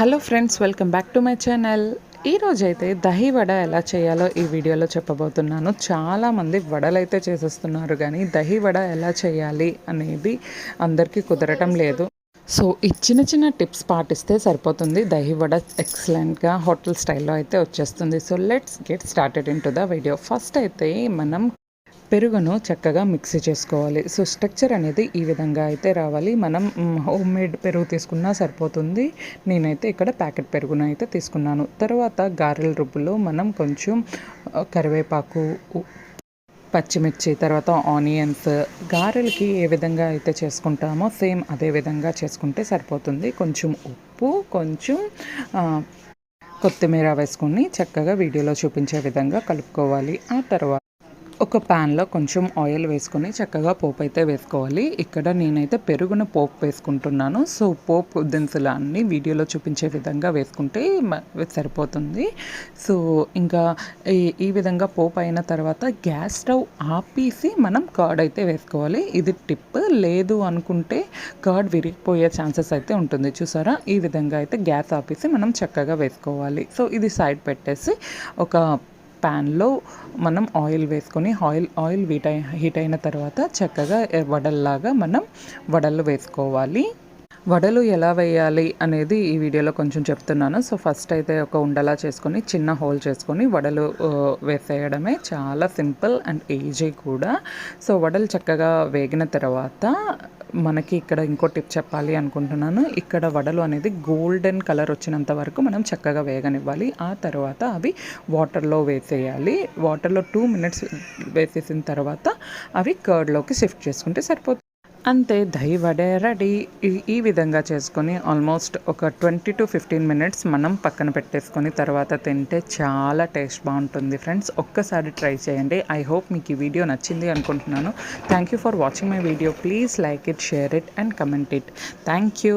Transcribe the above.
Hello friends welcome back to my channel ఈరోజు అయితే దహి వడ ఎలా చేయాలో ఈ వీడియోలో చెప్పబోతున్నాను. చాలామంది వడలు అయితే చేసేస్తున్నారు కానీ దహి వడ ఎలా చేయాలి అనేది అందరికీ కుదరటం లేదు. సో ఈ చిన్న చిన్న టిప్స్ పాటిస్తే సరిపోతుంది. దహి వడ ఎక్సలెంట్గా హోటల్ స్టైల్లో అయితే వచ్చేస్తుంది. So let's get started into the video first అయితే మనం పెరుగును చక్కగా మిక్సీ చేసుకోవాలి. సో స్ట్రక్చర్ అనేది ఈ విధంగా అయితే రావాలి. మనం హోమ్ మేడ్ పెరుగు తీసుకున్నా సరిపోతుంది. నేనైతే ఇక్కడ ప్యాకెట్ పెరుగును అయితే తీసుకున్నాను. తర్వాత గారెల రుబ్బులో మనం కొంచెం కరివేపాకు పచ్చిమిర్చి తర్వాత ఆనియన్స్ గారెలకి ఏ విధంగా అయితే చేసుకుంటామో సేమ్ అదే విధంగా చేసుకుంటే సరిపోతుంది. కొంచెం ఉప్పు కొంచెం కొత్తిమీర వేసుకొని చక్కగా వీడియోలో చూపించే విధంగా కలుపుకోవాలి. ఆ తర్వాత ఒక ప్యాన్లో కొంచెం ఆయిల్ వేసుకొని చక్కగా పోపు అయితే వేసుకోవాలి. ఇక్కడ నేనైతే పెరుగున పోపు వేసుకుంటున్నాను. సో పోపు దినుసులు అన్నీ వీడియోలో చూపించే విధంగా వేసుకుంటే సరిపోతుంది. సో ఇంకా ఈ విధంగా పోపు అయిన తర్వాత గ్యాస్ స్టవ్ ఆపేసి మనం కర్డ్ అయితే వేసుకోవాలి. ఇది టిప్. లేదు అనుకుంటే కర్డ్ విరిగిపోయే ఛాన్సెస్ అయితే ఉంటుంది. చూసారా? ఈ విధంగా అయితే గ్యాస్ ఆపేసి మనం చక్కగా వేసుకోవాలి. సో ఇది సైడ్ పెట్టేసి ఒక ప్యాన్లో మనం ఆయిల్ వేసుకొని ఆయిల్ ఆయిల్ హీట్ అయి హీట్ అయిన తర్వాత చక్కగా వడల్లాగా మనం వడలు వేసుకోవాలి. వడలు ఎలా వేయాలి అనేది ఈ వీడియోలో కొంచెం చెప్తున్నాను. సో ఫస్ట్ అయితే ఒక ఉండలా చేసుకొని చిన్న హోల్ చేసుకొని వడలు వేసేయడమే చాలా సింపుల్ అండ్ ఈజీ కూడా. సో వడలు చక్కగా వేగిన తర్వాత మనకి ఇక్కడ ఇంకో టిప్ చెప్పాలి అనుకుంటున్నాను. ఇక్కడ వడలు అనేది గోల్డెన్ కలర్ వచ్చినంత వరకు మనం చక్కగా వేగనివ్వాలి. ఆ తర్వాత అవి వాటర్లో వేసేయాలి. వాటర్లో టూ మినిట్స్ వేసేసిన తర్వాత అవి కర్డ్లోకి షిఫ్ట్ చేసుకుంటే సరిపోతుంది. అంతే దహి వడే రెడీ. ఈ విధంగా చేసుకొని ఆల్మోస్ట్ ఒక ట్వంటీ టు ఫిఫ్టీన్ మినిట్స్ మనం పక్కన పెట్టేసుకొని తర్వాత తింటే చాలా టేస్ట్ బాగుంటుంది ఫ్రెండ్స్. ఒక్కసారి ట్రై చేయండి. ఐ హోప్ మీకు ఈ వీడియో నచ్చింది అనుకుంటున్నాను. Thank you for watching my video please like it share it and comment it thank you